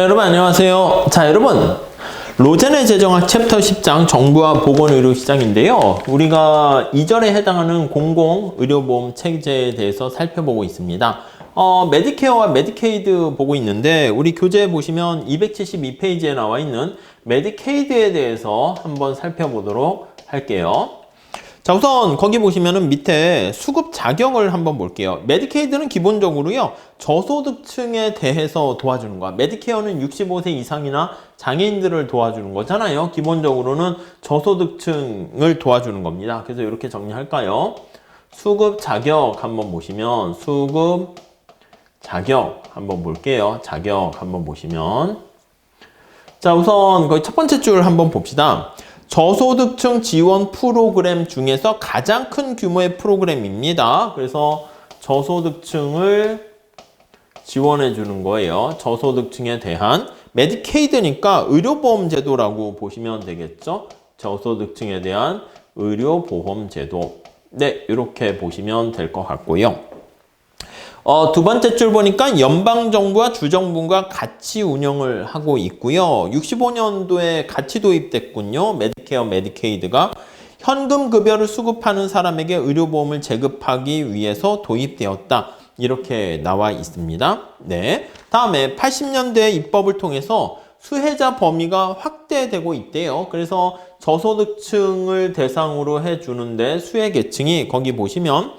여러분 안녕하세요. 자 여러분 로젠의 재정학 챕터 10장 정부와 보건의료 시장인데요. 우리가 2절에 해당하는 공공의료보험 체제에 대해서 살펴보고 있습니다. 어, 메디케어와 메디케이드 보고 있는데 우리 교재 보시면 272페이지에 나와 있는 메디케이드에 대해서 한번 살펴보도록 할게요. 자, 우선 거기 보시면은 밑에 수급 자격을 한번 볼게요. 메디케이드는 기본적으로요, 저소득층에 대해서 도와주는 거야. 메디케어는 65세 이상이나 장애인들을 도와주는 거잖아요. 기본적으로는 저소득층을 도와주는 겁니다. 그래서 이렇게 정리할까요? 수급 자격 한번 보시면, 수급 자격 한번 볼게요. 자격 한번 보시면. 자, 우선 거기 첫 번째 줄 한번 봅시다. 저소득층 지원 프로그램 중에서 가장 큰 규모의 프로그램입니다. 그래서 저소득층을 지원해 주는 거예요. 저소득층에 대한 메디케이드니까 의료보험 제도라고 보시면 되겠죠. 저소득층에 대한 의료보험 제도. 네, 이렇게 보시면 될 것 같고요. 어, 두 번째 줄 보니까 연방정부와 주정부가 같이 운영을 하고 있고요. 65년도에 같이 도입됐군요. 메디케어, 메디케이드가. 현금 급여를 수급하는 사람에게 의료보험을 제급하기 위해서 도입되었다. 이렇게 나와 있습니다. 네. 다음에 80년대 입법을 통해서 수혜자 범위가 확대되고 있대요. 그래서 저소득층을 대상으로 해주는데 수혜 계층이 거기 보시면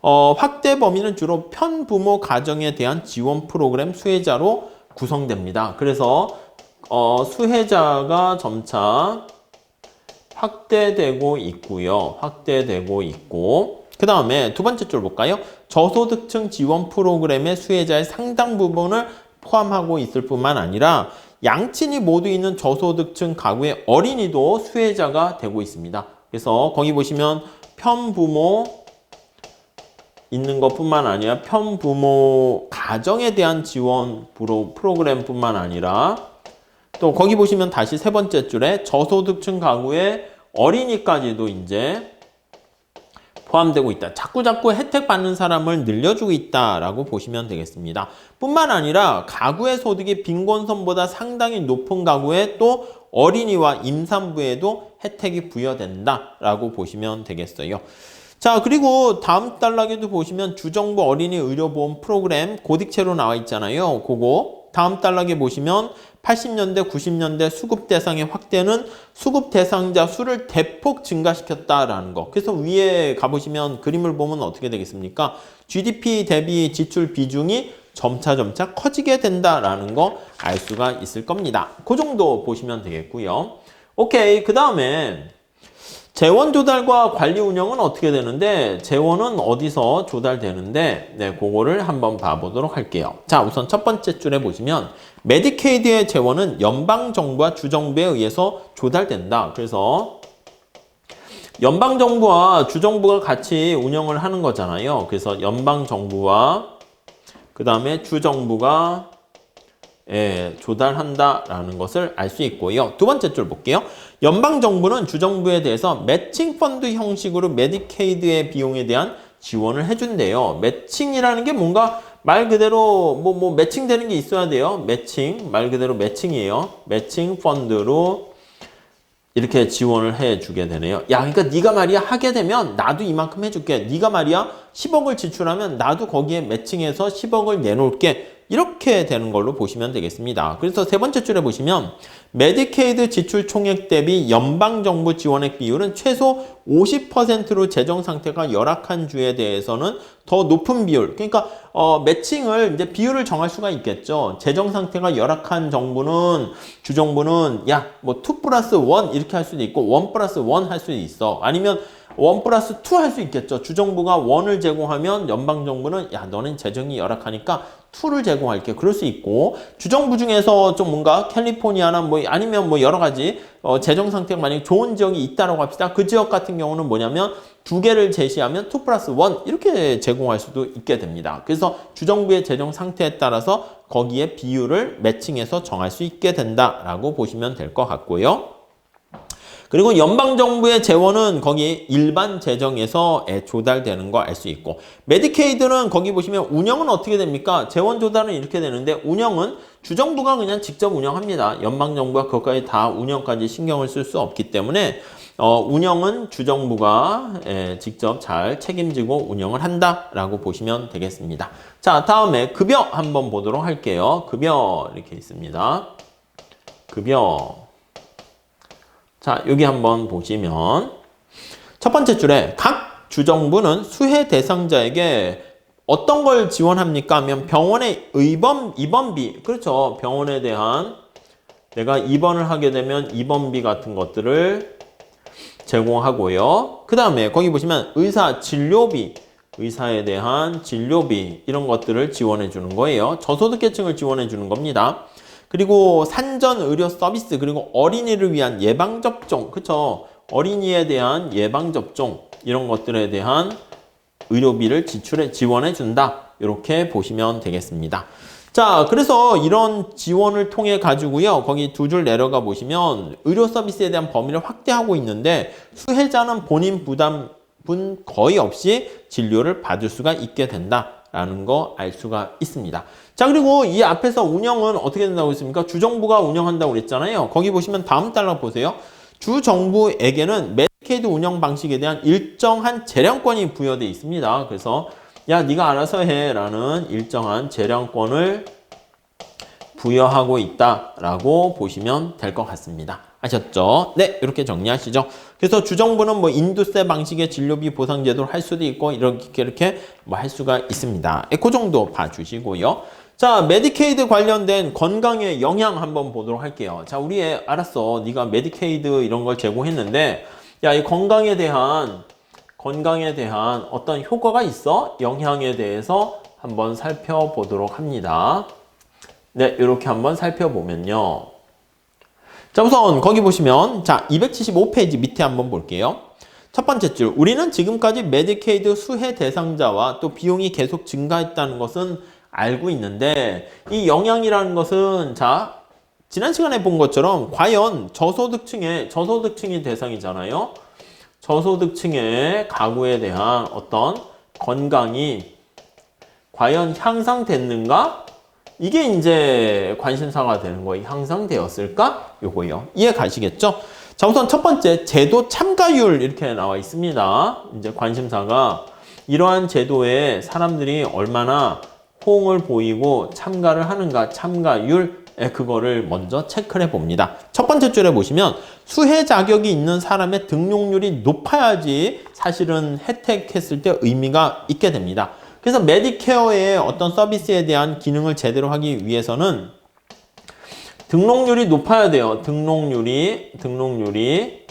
어, 확대 범위는 주로 편부모 가정에 대한 지원 프로그램 수혜자로 구성됩니다. 그래서 어, 수혜자가 점차 확대되고 있고요. 확대되고 있고 그 다음에 두 번째 줄 볼까요? 저소득층 지원 프로그램의 수혜자의 상당 부분을 포함하고 있을 뿐만 아니라 양친이 모두 있는 저소득층 가구의 어린이도 수혜자가 되고 있습니다. 그래서 거기 보시면 편부모 있는 것뿐만 아니라 편부모 가정에 대한 지원 프로, 프로그램뿐만 아니라 또 거기 보시면 다시 세 번째 줄에 저소득층 가구의 어린이까지도 이제 포함되고 있다. 자꾸 자꾸 혜택 받는 사람을 늘려주고 있다라고 보시면 되겠습니다. 뿐만 아니라 가구의 소득이 빈곤선보다 상당히 높은 가구에 또 어린이와 임산부에도 혜택이 부여된다라고 보시면 되겠어요. 자, 그리고 다음 단락에도 보시면 주정부 어린이 의료보험 프로그램 고딕체로 나와 있잖아요. 그거 다음 단락에 보시면 80년대, 90년대 수급 대상의 확대는 수급 대상자 수를 대폭 증가시켰다라는 거. 그래서 위에 가보시면 그림을 보면 어떻게 되겠습니까? GDP 대비 지출 비중이 점차 점차 커지게 된다라는 거 알 수가 있을 겁니다. 그 정도 보시면 되겠고요. 오케이. 그 다음에 재원 조달과 관리 운영은 어떻게 되는데 재원은 어디서 조달되는데 네, 그거를 한번 봐보도록 할게요. 자, 우선 첫 번째 줄에 보시면 메디케이드의 재원은 연방 정부와 주정부에 의해서 조달된다. 그래서 연방 정부와 주정부가 같이 운영을 하는 거잖아요. 그래서 연방 정부와 그다음에 주정부가 예, 조달한다라는 것을 알 수 있고요. 두 번째 줄 볼게요. 연방 정부는 주정부에 대해서 매칭 펀드 형식으로 메디케이드의 비용에 대한 지원을 해준대요. 매칭이라는 게 뭔가 말 그대로 뭐, 뭐 매칭되는 게 있어야 돼요. 매칭 말 그대로 매칭이에요. 매칭 펀드로 이렇게 지원을 해주게 되네요. 야, 그러니까 네가 말이야 하게 되면 나도 이만큼 해줄게. 네가 말이야 10억을 지출하면 나도 거기에 매칭해서 10억을 내놓을게. 이렇게 되는 걸로 보시면 되겠습니다. 그래서 세 번째 줄에 보시면 메디케이드 지출 총액 대비 연방 정부 지원액 비율은 최소 50%로 재정 상태가 열악한 주에 대해서는 더 높은 비율. 그러니까 어, 매칭을 이제 비율을 정할 수가 있겠죠. 재정 상태가 열악한 정부는 주정부는 야 뭐 2 플러스 1 이렇게 할 수도 있고 1 플러스 1 할 수도 있어. 아니면 1 플러스 2 할 수 있겠죠. 주정부가 1을 제공하면 연방정부는 야 너는 재정이 열악하니까 2를 제공할게. 그럴 수 있고 주정부 중에서 좀 뭔가 캘리포니아나 뭐 아니면 뭐 여러 가지 어, 재정 상태가 만약에 좋은 지역이 있다라고 합시다. 그 지역 같은 경우는 뭐냐면 두 개를 제시하면 2 플러스 1 이렇게 제공할 수도 있게 됩니다. 그래서 주정부의 재정 상태에 따라서 거기에 비율을 매칭해서 정할 수 있게 된다라고 보시면 될 것 같고요. 그리고 연방정부의 재원은 거기 일반 재정에서 예, 조달되는 거 알 수 있고 메디케이드는 거기 보시면 운영은 어떻게 됩니까? 재원 조달은 이렇게 되는데 운영은 주정부가 그냥 직접 운영합니다. 연방정부가 그것까지 다 운영까지 신경을 쓸 수 없기 때문에 어, 운영은 주정부가 예, 직접 잘 책임지고 운영을 한다라고 보시면 되겠습니다. 자, 다음에 급여 한번 보도록 할게요. 급여 이렇게 있습니다. 급여. 자, 여기 한번 보시면 첫 번째 줄에 각 주정부는 수혜 대상자에게 어떤 걸 지원합니까? 하면 병원의 의범 입원비 그렇죠. 병원에 대한 내가 입원을 하게 되면 입원비 같은 것들을 제공하고요. 그 다음에 거기 보시면 의사 진료비, 의사에 대한 진료비 이런 것들을 지원해 주는 거예요. 저소득계층을 지원해 주는 겁니다. 그리고 산전 의료 서비스 그리고 어린이를 위한 예방 접종, 그쵸? 어린이에 대한 예방 접종 이런 것들에 대한 의료비를 지출해 지원해 준다. 이렇게 보시면 되겠습니다. 자, 그래서 이런 지원을 통해 가지고요. 거기 두 줄 내려가 보시면 의료 서비스에 대한 범위를 확대하고 있는데 수혜자는 본인 부담분 거의 없이 진료를 받을 수가 있게 된다 라는 거 알 수가 있습니다. 자, 그리고 이 앞에서 운영은 어떻게 된다고 했습니까? 주정부가 운영한다고 그랬잖아요. 거기 보시면 다음 달러 보세요. 주정부에게는 메디케이드 운영 방식에 대한 일정한 재량권이 부여되어 있습니다. 그래서 야, 네가 알아서 해라는 일정한 재량권을 부여하고 있다라고 보시면 될 것 같습니다. 아셨죠? 네, 이렇게 정리하시죠. 그래서 주정부는 뭐 인두세 방식의 진료비 보상 제도를 할 수도 있고 이렇게 이렇게 뭐 할 수가 있습니다. 예, 그 정도 봐주시고요. 자, 메디케이드 관련된 건강의 영향 한번 보도록 할게요. 자, 우리 애 알았어. 네가 메디케이드 이런 걸 제공했는데 야, 이 건강에 대한 건강에 대한 어떤 효과가 있어? 영향에 대해서 한번 살펴보도록 합니다. 네, 이렇게 한번 살펴보면요. 자, 우선 거기 보시면 자, 275페이지 밑에 한번 볼게요. 첫 번째 줄, 우리는 지금까지 메디케이드 수혜 대상자와 또 비용이 계속 증가했다는 것은 알고 있는데 이 영향이라는 것은 자, 지난 시간에 본 것처럼 과연 저소득층의 저소득층이 대상이잖아요. 저소득층의 가구에 대한 어떤 건강이 과연 향상됐는가? 이게 이제 관심사가 되는 거예요. 향상 되었을까? 요거요. 이해 가시겠죠? 자, 우선 첫 번째, 제도 참가율 이렇게 나와 있습니다. 이제 관심사가 이러한 제도에 사람들이 얼마나 호응을 보이고 참가를 하는가, 참가율, 에 그거를 먼저 체크를 해 봅니다. 첫 번째 줄에 보시면 수혜 자격이 있는 사람의 등록률이 높아야지 사실은 혜택했을 때 의미가 있게 됩니다. 그래서 메디케어의 어떤 서비스에 대한 기능을 제대로 하기 위해서는 등록률이 높아야 돼요. 등록률이 등록률이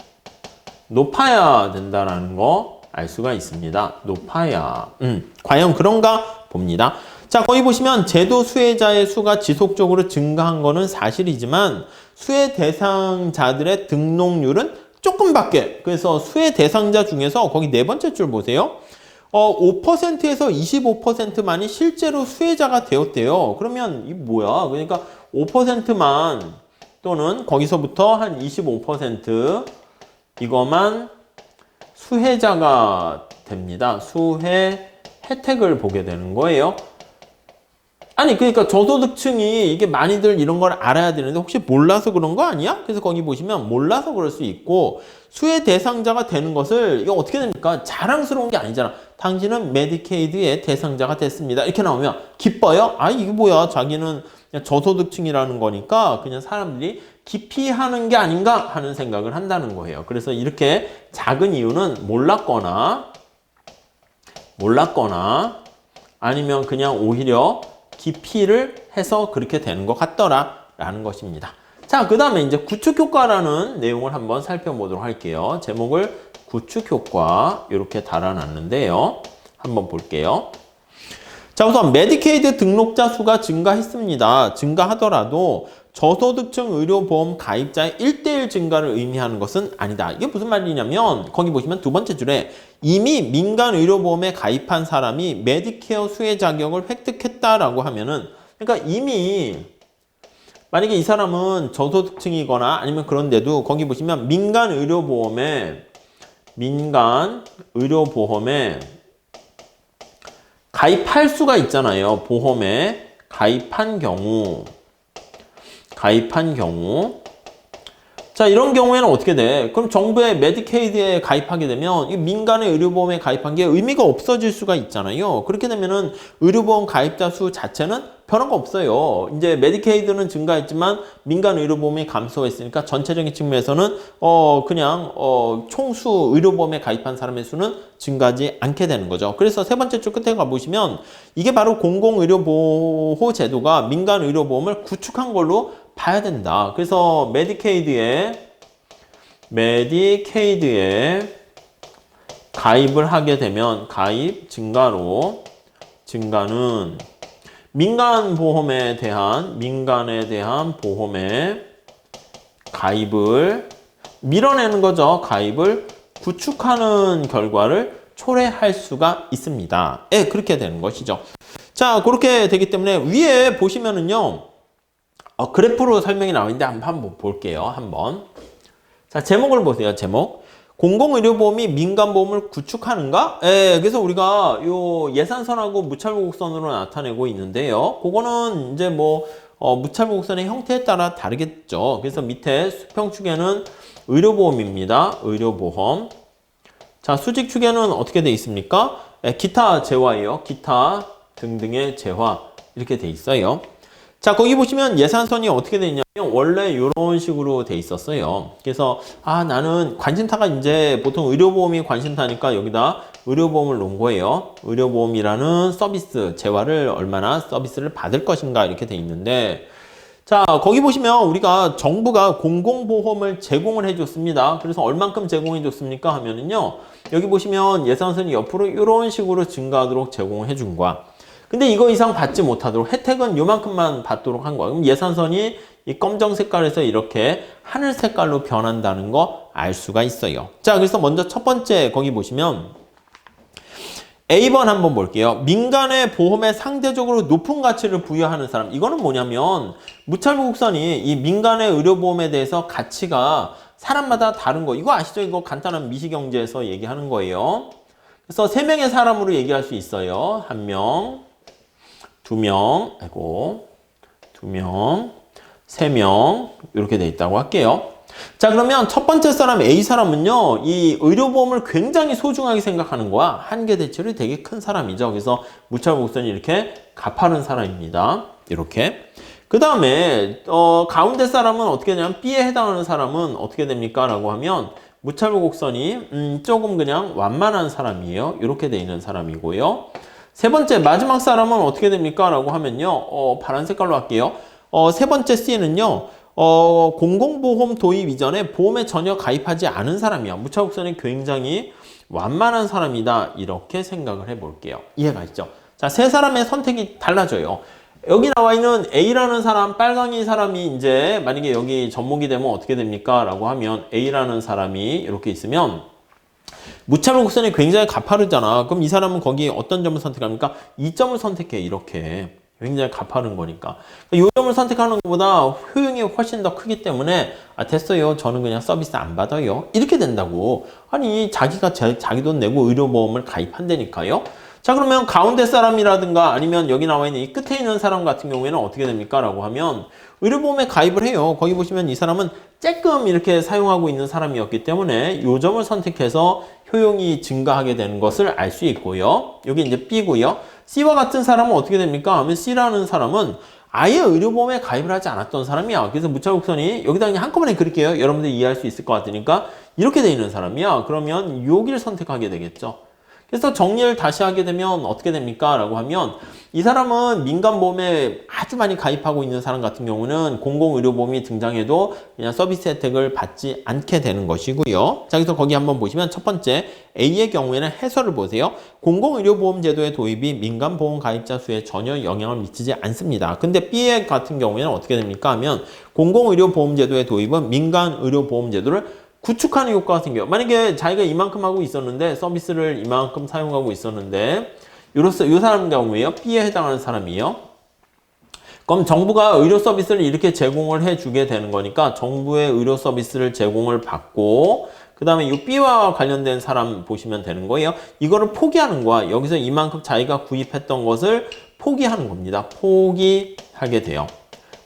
높아야 된다라는 거 알 수가 있습니다. 높아야. 음, 과연 그런가 봅니다. 자, 거기 보시면 제도 수혜자의 수가 지속적으로 증가한 거는 사실이지만 수혜 대상자들의 등록률은 조금밖에. 그래서 수혜 대상자 중에서 거기 네 번째 줄 보세요. 어, 5%에서 25%만이 실제로 수혜자가 되었대요. 그러면 이 뭐야? 그러니까 5%만 또는 거기서부터 한 25% 이거만 수혜자가 됩니다. 수혜 혜택을 보게 되는 거예요. 아니 그러니까 저소득층이 이게 많이들 이런 걸 알아야 되는데 혹시 몰라서 그런 거 아니야? 그래서 거기 보시면 몰라서 그럴 수 있고 수혜 대상자가 되는 것을 이거 어떻게 됩니까? 자랑스러운 게 아니잖아. 당신은 메디케이드의 대상자가 됐습니다. 이렇게 나오면 기뻐요? 아 이게 뭐야? 자기는 저소득층이라는 거니까 그냥 사람들이 기피하는 게 아닌가 하는 생각을 한다는 거예요. 그래서 이렇게 작은 이유는 몰랐거나 몰랐거나 아니면 그냥 오히려 기피를 해서 그렇게 되는 것 같더라 라는 것입니다. 자, 그 다음에 이제 구축효과라는 내용을 한번 살펴보도록 할게요. 제목을 구축 효과 이렇게 달아놨는데요. 한번 볼게요. 자, 우선 메디케이드 등록자 수가 증가했습니다. 증가하더라도 저소득층 의료보험 가입자의 1대1 증가를 의미하는 것은 아니다. 이게 무슨 말이냐면 거기 보시면 두 번째 줄에 이미 민간 의료보험에 가입한 사람이 메디케어 수혜 자격을 획득했다라고 하면은 그러니까 이미 만약에 이 사람은 저소득층이거나 아니면 그런데도 거기 보시면 민간 의료보험에 민간 의료보험에 가입할 수가 있잖아요. 보험에 가입한 경우 가입한 경우 자 이런 경우에는 어떻게 돼? 그럼 정부의 메디케이드에 가입하게 되면 이 민간의 의료보험에 가입한 게 의미가 없어질 수가 있잖아요. 그렇게 되면은 의료보험 가입자 수 자체는 변화가 없어요. 이제 메디케이드는 증가했지만 민간 의료보험이 감소했으니까 전체적인 측면에서는 어 그냥 어 총수 의료보험에 가입한 사람의 수는 증가하지 않게 되는 거죠. 그래서 세 번째 줄 끝에 가 보시면 이게 바로 공공의료보호 제도가 민간 의료보험을 구축한 걸로 봐야 된다. 그래서 메디케이드에 메디케이드에 가입을 하게 되면 가입 증가로 증가는 민간 보험에 대한 민간에 대한 보험에 가입을 밀어내는 거죠. 가입을 구축하는 결과를 초래할 수가 있습니다. 예, 그렇게 되는 것이죠. 자, 그렇게 되기 때문에 위에 보시면은요. 어, 그래프로 설명이 나오는데 한번, 볼게요. 한번. 자, 제목을 보세요. 제목. 공공의료보험이 민간보험을 구축하는가? 예, 그래서 우리가 요 예산선하고 무찰보곡선으로 나타내고 있는데요. 그거는 이제 뭐, 어, 무찰보곡선의 형태에 따라 다르겠죠. 그래서 밑에 수평축에는 의료보험입니다. 의료보험. 자, 수직축에는 어떻게 돼 있습니까? 예, 기타 재화예요. 기타 등등의 재화. 이렇게 돼 있어요. 자, 거기 보시면 예산선이 어떻게 돼 있냐면 원래 이런 식으로 돼 있었어요. 그래서 아, 나는 관심타가 이제 보통 의료보험이 관심타니까 여기다 의료보험을 놓은 거예요. 의료보험이라는 서비스, 재화를 얼마나 서비스를 받을 것인가 이렇게 돼 있는데 자, 거기 보시면 우리가 정부가 공공보험을 제공을 해줬습니다. 그래서 얼만큼 제공해 줬습니까? 하면은요. 여기 보시면 예산선이 옆으로 이런 식으로 증가하도록 제공을 해준 거야. 근데 이거 이상 받지 못하도록 혜택은 요만큼만 받도록 한 거야. 그럼 예산선이 이 검정 색깔에서 이렇게 하늘 색깔로 변한다는 거 알 수가 있어요. 자, 그래서 먼저 첫 번째 거기 보시면 A번 한번 볼게요. 민간의 보험에 상대적으로 높은 가치를 부여하는 사람. 이거는 뭐냐면 무찰부 국선이 이 민간의 의료보험에 대해서 가치가 사람마다 다른 거. 이거 아시죠? 이거 간단한 미시경제에서 얘기하는 거예요. 그래서 세 명의 사람으로 얘기할 수 있어요. 한 명, 두 명, 아이고, 두 명, 세 명, 이렇게 돼 있다고 할게요. 자, 그러면 첫 번째 사람 A 사람은요, 이 의료보험을 굉장히 소중하게 생각하는 거야. 한계 대출이 되게 큰 사람이죠. 그래서 무찰복선이 이렇게 갚아는 사람입니다. 이렇게. 그 다음에, 어, 가운데 사람은 어떻게 되냐면 B에 해당하는 사람은 어떻게 됩니까? 라고 하면 무찰보 곡선이 음, 조금 그냥 완만한 사람이에요. 이렇게 돼 있는 사람이고요. 세 번째 마지막 사람은 어떻게 됩니까? 라고 하면요. 어, 파란 색깔로 할게요. 어, 세 번째 C는요. 어, 공공보험 도입 이전에 보험에 전혀 가입하지 않은 사람이야. 무차곡선이 굉장히 완만한 사람이다. 이렇게 생각을 해볼게요. 이해가 있죠? 자, 세 사람의 선택이 달라져요. 여기 나와 있는 A라는 사람, 빨강이 사람이 이제 만약에 여기 접목이 되면 어떻게 됩니까? 라고 하면 A라는 사람이 이렇게 있으면 무차별 곡선이 굉장히 가파르잖아. 그럼 이 사람은 거기 어떤 점을 선택합니까? 이 점을 선택해, 이렇게. 굉장히 가파른 거니까. 이 점을 선택하는 것보다 효용이 훨씬 더 크기 때문에, 아, 됐어요. 저는 그냥 서비스 안 받아요. 이렇게 된다고. 아니, 자기가 제, 자기 돈 내고 의료보험을 가입한다니까요. 자, 그러면 가운데 사람이라든가 아니면 여기 나와 있는 이 끝에 있는 사람 같은 경우에는 어떻게 됩니까? 라고 하면 의료보험에 가입을 해요. 거기 보시면 이 사람은 쬐끔 이렇게 사용하고 있는 사람이었기 때문에 요 점을 선택해서 효용이 증가하게 되는 것을 알 수 있고요. 여기 이제 B고요. C와 같은 사람은 어떻게 됩니까? 하면 C라는 사람은 아예 의료보험에 가입을 하지 않았던 사람이야. 그래서 무차곡선이 여기다 그냥 한꺼번에 그릴게요. 여러분들 이해할 수 있을 것 같으니까 이렇게 돼 있는 사람이야. 그러면 여기를 선택하게 되겠죠. 그래서 정리를 다시 하게 되면 어떻게 됩니까? 라고 하면 이 사람은 민간보험에 아주 많이 가입하고 있는 사람 같은 경우는 공공의료보험이 등장해도 그냥 서비스 혜택을 받지 않게 되는 것이고요. 자, 그래서 거기 한번 보시면 첫 번째 A의 경우에는 해설을 보세요. 공공의료보험 제도의 도입이 민간보험 가입자 수에 전혀 영향을 미치지 않습니다. 근데 B의 같은 경우에는 어떻게 됩니까? 하면 공공의료보험 제도의 도입은 민간의료보험 제도를 구축하는 효과가 생겨요. 만약에 자기가 이만큼 하고 있었는데 서비스를 이만큼 사용하고 있었는데 요로서 이 사람 경우에요. B에 해당하는 사람이에요. 그럼 정부가 의료 서비스를 이렇게 제공을 해주게 되는 거니까 정부의 의료 서비스를 제공을 받고 그 다음에 이 B와 관련된 사람 보시면 되는 거예요. 이거를 포기하는 거야. 여기서 이만큼 자기가 구입했던 것을 포기하는 겁니다. 포기하게 돼요.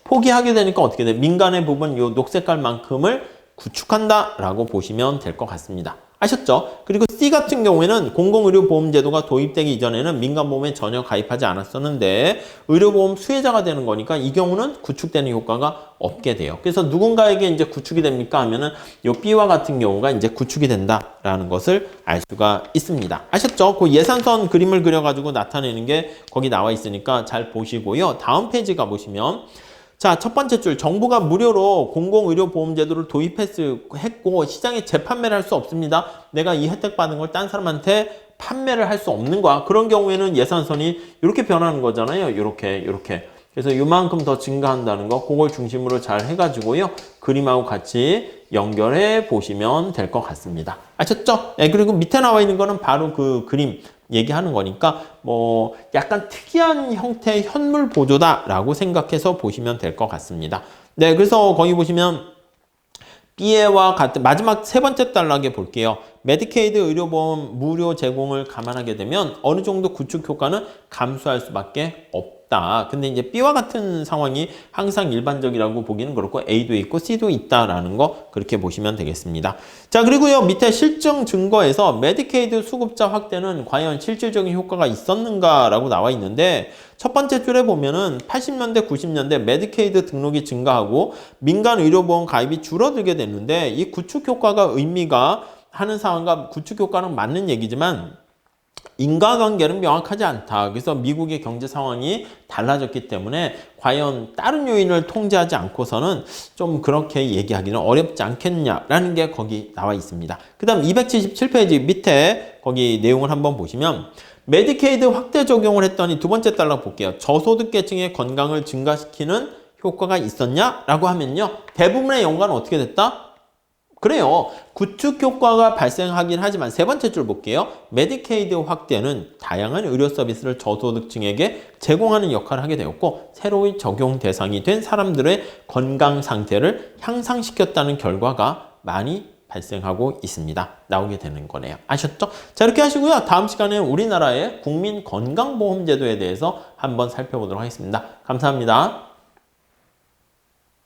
포기하게 되니까 어떻게 돼? 민간의 부분 요 녹색깔만큼을 구축한다라고 보시면 될 것 같습니다. 아셨죠? 그리고 C 같은 경우에는 공공의료보험제도가 도입되기 이전에는 민간보험에 전혀 가입하지 않았었는데 의료보험 수혜자가 되는 거니까 이 경우는 구축되는 효과가 없게 돼요. 그래서 누군가에게 이제 구축이 됩니까 하면은 요 B와 같은 경우가 이제 구축이 된다라는 것을 알 수가 있습니다. 아셨죠? 그 예산선 그림을 그려가지고 나타내는 게 거기 나와 있으니까 잘 보시고요. 다음 페이지 가보시면 자, 첫 번째 줄 정부가 무료로 공공의료보험제도를 도입했고 시장에 재판매를 할 수 없습니다. 내가 이 혜택 받은 걸 딴 사람한테 판매를 할 수 없는 거야. 그런 경우에는 예산선이 이렇게 변하는 거잖아요. 이렇게 이렇게. 그래서 이만큼 더 증가한다는 거 그걸 중심으로 잘 해가지고요. 그림하고 같이 연결해 보시면 될 것 같습니다. 아셨죠? 네, 그리고 밑에 나와 있는 거는 바로 그 그림 얘기하는 거니까 뭐 약간 특이한 형태의 현물 보조다라고 생각해서 보시면 될 것 같습니다. 네, 그래서 거기 보시면 B와 같은 마지막 세 번째 단락에 볼게요. 메디케이드 의료보험 무료 제공을 감안하게 되면 어느 정도 구축 효과는 감소할 수밖에 없다. 근데 이제 B와 같은 상황이 항상 일반적이라고 보기는 그렇고 A도 있고 C도 있다라는 거 그렇게 보시면 되겠습니다. 자 그리고요 밑에 실증 증거에서 메디케이드 수급자 확대는 과연 실질적인 효과가 있었는가라고 나와 있는데 첫 번째 줄에 보면은 80년대 90년대 메디케이드 등록이 증가하고 민간 의료보험 가입이 줄어들게 됐는데 이 구축 효과가 의미가 하는 상황과 구축 효과는 맞는 얘기지만 인과관계는 명확하지 않다. 그래서 미국의 경제 상황이 달라졌기 때문에 과연 다른 요인을 통제하지 않고서는 좀 그렇게 얘기하기는 어렵지 않겠냐라는 게 거기 나와 있습니다. 그 다음 277페이지 밑에 거기 내용을 한번 보시면 메디케이드 확대 적용을 했더니 두 번째 달러 볼게요. 저소득 계층의 건강을 증가시키는 효과가 있었냐라고 하면요. 대부분의 연관은 어떻게 됐다? 그래요. 구축 효과가 발생하긴 하지만 세 번째 줄 볼게요. 메디케이드 확대는 다양한 의료 서비스를 저소득층에게 제공하는 역할을 하게 되었고 새로이 적용 대상이 된 사람들의 건강 상태를 향상시켰다는 결과가 많이 발생하고 있습니다. 나오게 되는 거네요. 아셨죠? 자, 이렇게 하시고요. 다음 시간에 우리나라의 국민 건강보험 제도에 대해서 한번 살펴보도록 하겠습니다. 감사합니다.